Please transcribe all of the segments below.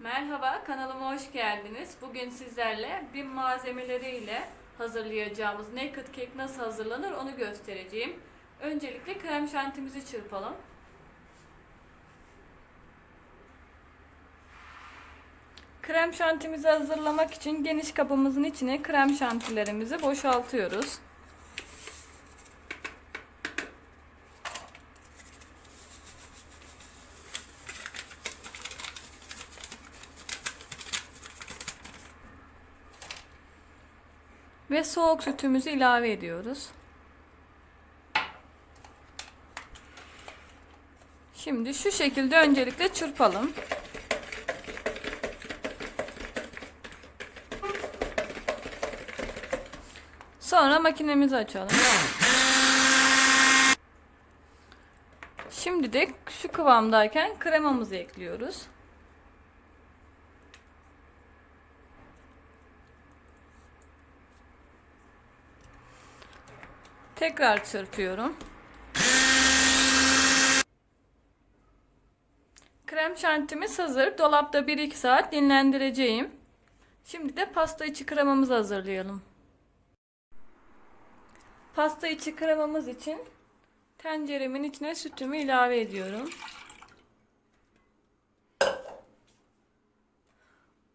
Merhaba, kanalıma hoş geldiniz. Bugün sizlerle BİM malzemeleriyle hazırlayacağımız naked cake nasıl hazırlanır onu göstereceğim. Öncelikle krem şantimizi çırpalım. Krem şantimizi hazırlamak için geniş kabımızın içine krem şantilerimizi boşaltıyoruz. Ve soğuk sütümüzü ilave ediyoruz. Şimdi şu şekilde öncelikle çırpalım. Sonra makinemizi açalım. Şimdi de şu kıvamdayken kremamızı ekliyoruz. Tekrar çırpıyorum. Krem şantimiz hazır. Dolapta 1-2 saat dinlendireceğim. Şimdi de pasta içi kremamızı hazırlayalım. Pasta içi kremamız için tenceremin içine sütümü ilave ediyorum.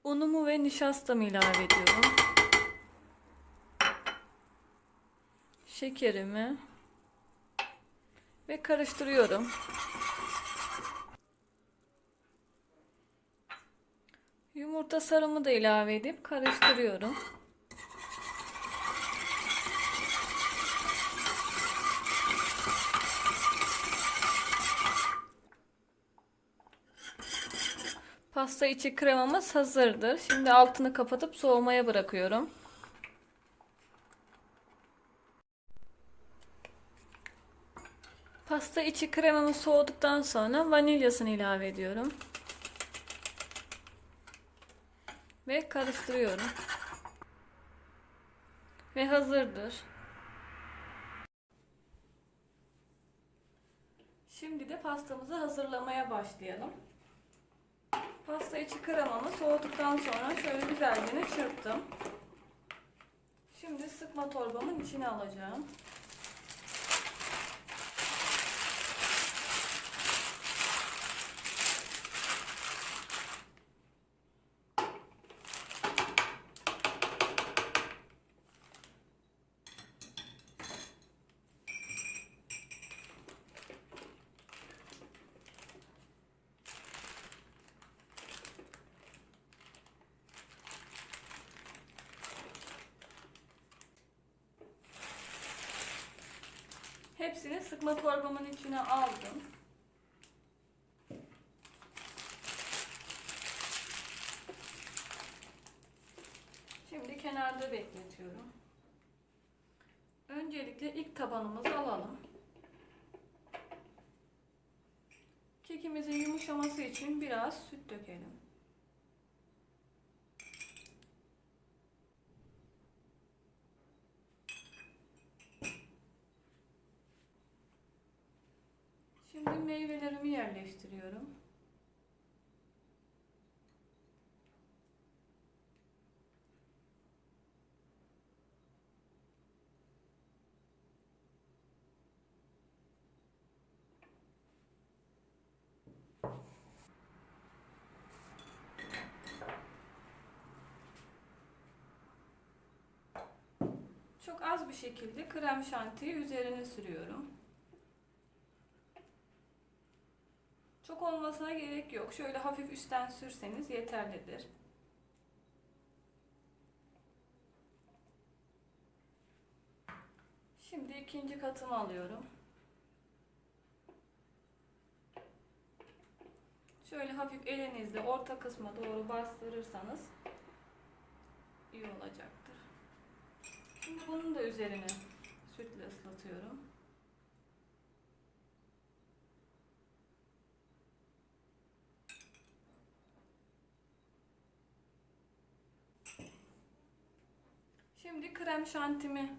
Unumu ve nişastamı ilave ediyorum. Şekerimi ve karıştırıyorum. Yumurta sarımı da ilave edip karıştırıyorum. Pasta içi kremamız hazırdır. Şimdi altını kapatıp soğumaya bırakıyorum. Pasta içi kremamız soğuduktan sonra vanilyasını ilave ediyorum. Ve karıştırıyorum. Ve hazırdır. Şimdi de pastamızı hazırlamaya başlayalım. Pasta içi kremamı soğuduktan sonra şöyle güzelce çırptım. Şimdi sıkma torbamın içine alacağım. Hepsini sıkma torbamın içine aldım. Şimdi kenarda bekletiyorum. Öncelikle ilk tabanımızı alalım. Kekimizin yumuşaması için biraz süt dökelim. Şimdi meyvelerimi yerleştiriyorum. Çok az bir şekilde krem şantiyi üzerine sürüyorum. Çok olmasına gerek yok. Şöyle hafif üstten sürseniz yeterlidir. Şimdi ikinci katımı alıyorum. Şöyle hafif elinizle orta kısma doğru bastırırsanız iyi olacaktır. Şimdi bunun da üzerine sütle ıslatıyorum. Şimdi krem şantimi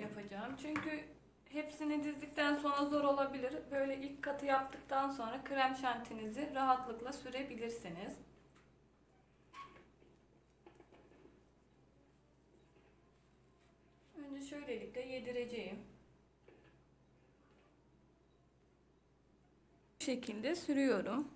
yapacağım. Çünkü hepsini dizdikten sonra zor olabilir. Böyle ilk katı yaptıktan sonra krem şantinizi rahatlıkla sürebilirsiniz. Önce şöylelikle yedireceğim. Bu şekilde sürüyorum.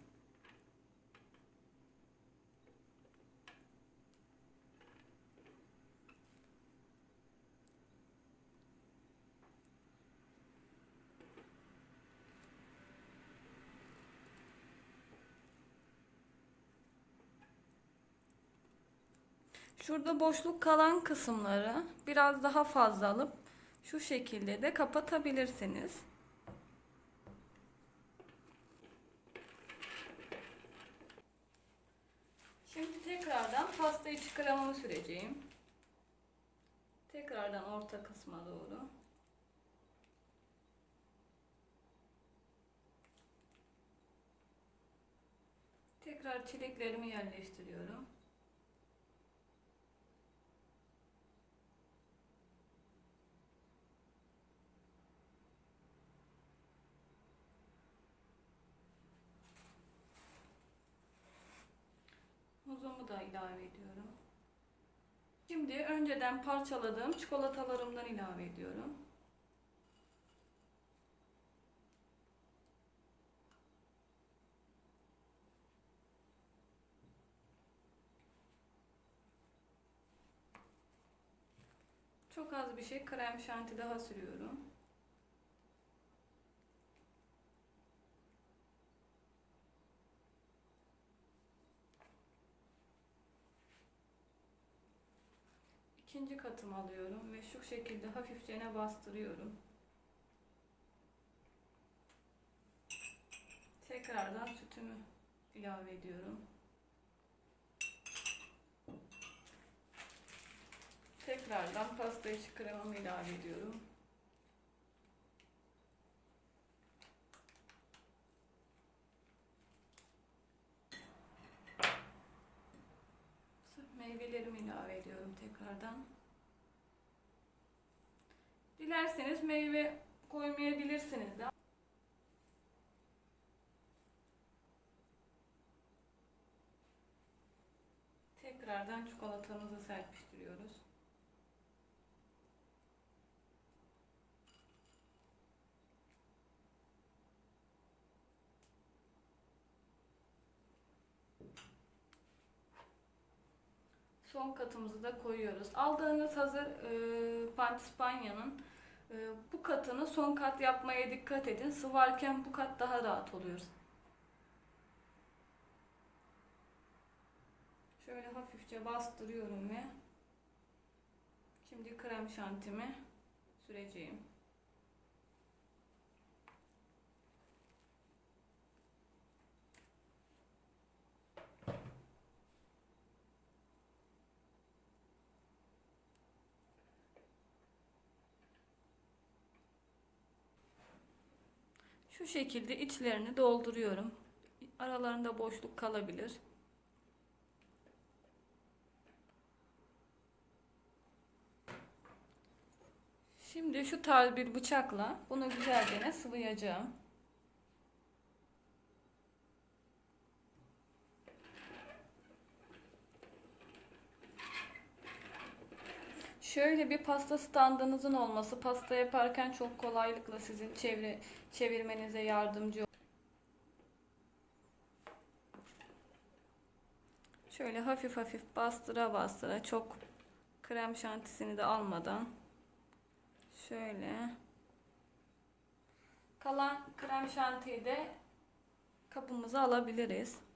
Şurada boşluk kalan kısımları biraz daha fazla alıp şu şekilde de kapatabilirsiniz. Şimdi tekrardan pasta içi kremamı süreceğim. Tekrardan orta kısma doğru. Tekrar çileklerimi yerleştiriyorum. Muzumu da ilave ediyorum. Şimdi önceden parçaladığım çikolatalarımdan ilave ediyorum. Çok az bir şey krem şanti daha sürüyorum. İkinci katımı alıyorum ve şu şekilde hafifçe bastırıyorum. Tekrardan sütümü ilave ediyorum. Tekrardan pasta içi kremamı ilave ediyorum. Meyvelerimi ilave tekrardan. Dilerseniz meyve koymayabilirsiniz de. Tekrardan çikolatamızı serpiştiriyoruz. Son katımızı da koyuyoruz. Aldığınız hazır e, pantispanya'nın e, bu katını son kat yapmaya dikkat edin. Sıvarken bu kat daha rahat oluyor. Şöyle hafifçe bastırıyorum ve şimdi krem şantimi süreceğim. Şu şekilde içlerini dolduruyorum. Aralarında boşluk kalabilir. Şimdi şu tarz bir bıçakla bunu güzelce sıvayacağım. Şöyle bir pasta standınızın olması pasta yaparken çok kolaylıkla sizin çevre çevirmenize yardımcı olur. Şöyle hafif hafif bastıra bastıra çok krem şantisini de almadan şöyle kalan krem şantiyi de kabımıza alabiliriz.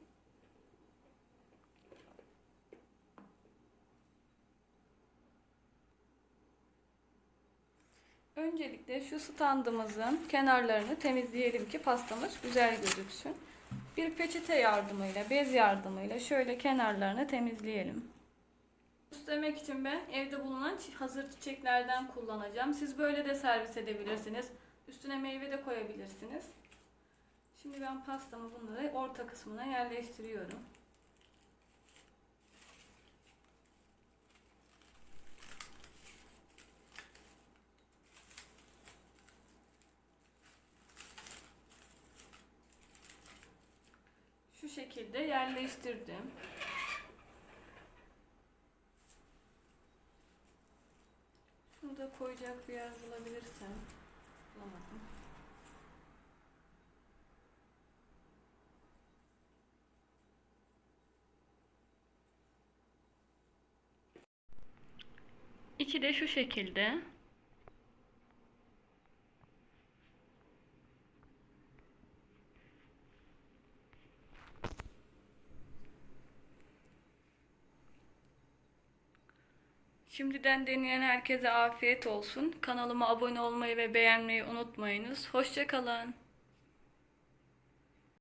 Öncelikle şu standımızın kenarlarını temizleyelim ki pastamız güzel gözüksün. Bir peçete yardımıyla, bez yardımıyla şöyle kenarlarını temizleyelim. Süslemek için ben evde bulunan hazır çiçeklerden kullanacağım. Siz böyle de servis edebilirsiniz. Üstüne meyve de koyabilirsiniz. Şimdi ben pastamı bunları orta kısmına yerleştiriyorum. Şu yerleştirdim. Şunu da koyacak bir yer bulabilirsem. Bulamadım. İçi de şu şekilde. Şimdiden deneyen herkese afiyet olsun. Kanalıma abone olmayı ve beğenmeyi unutmayınız. Hoşçakalın.